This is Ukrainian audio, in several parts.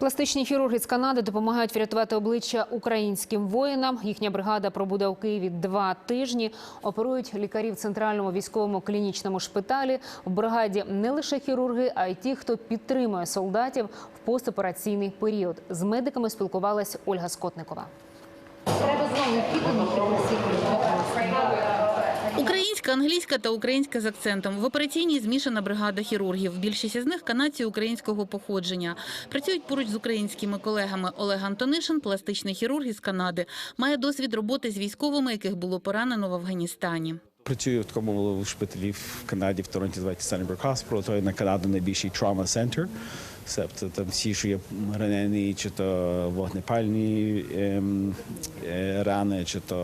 Пластичні хірурги з Канади допомагають врятувати обличчя українським воїнам. Їхня бригада пробуде у Києві два тижні. Оперують лікарі в центральному військовому клінічному шпиталі. В бригаді не лише хірурги, а й ті, хто підтримує солдатів в постопераційний період. З медиками спілкувалась Ольга Скотникова. Українська, англійська та українська з акцентом. В операційній змішана бригада хірургів. Більшість із них канадці українського походження. Працюють поруч з українськими колегами. Олег Антонишин, пластичний хірург із Канади, має досвід роботи з військовими, яких було поранено в Афганістані. Працюю в такому шпиталі в Канаді, в Торонті називається Sunnybrook Hospital, то є на Канаду найбільший trauma center. Себто там всі, що є ранені, чи то вогнепальні ем, е, рани, чи то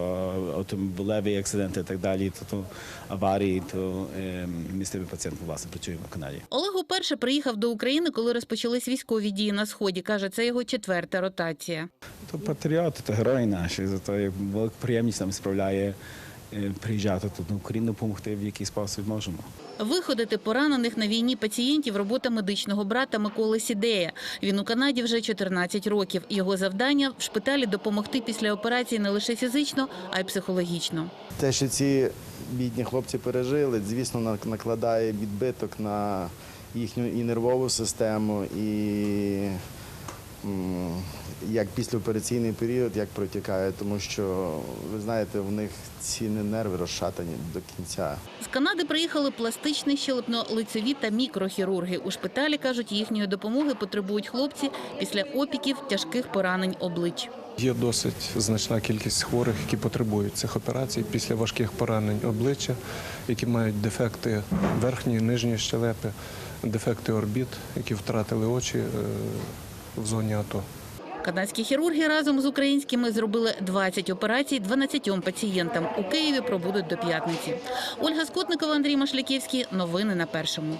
автомобілеві акциденти і так далі, то, то аварії, то ем, місцеві пацієнти, власне, працюємо в Канаді. Олег уперше приїхав до України, коли розпочались військові дії на сході. каже, це його четверта ротація. То патріоти, то герої наші, зато велика приємність нам справляє приїжджати тут на Україну, допомогти в який спосіб можемо. Виходити поранених на війні пацієнтів робота медичного брата Миколи Сідея. Він у Канаді вже 14 років. Його завдання в шпиталі допомогти після операції не лише фізично, а й психологічно. Те, що ці бідні хлопці пережили, звісно, нак- накладає відбиток на їхню і нервову систему, і як післяопераційний період, як протікає, тому що ви знаєте, в них ці нерви розшатані до кінця. З Канади приїхали пластичні, щелепно-лицеві та мікрохірурги. У шпиталі кажуть, їхньої допомоги потребують хлопці після опіків тяжких поранень облич. Є досить значна кількість хворих, які потребують цих операцій після важких поранень обличчя, які мають дефекти верхньої, нижньої щелепи, дефекти орбіт, які втратили очі е, в зоні АТО. Канадські хірурги разом з українськими зробили 20 операцій 12 пацієнтам. У Києві пробудуть до п'ятниці. Ольга Скотникова, Андрій Машляківський. Новини на першому.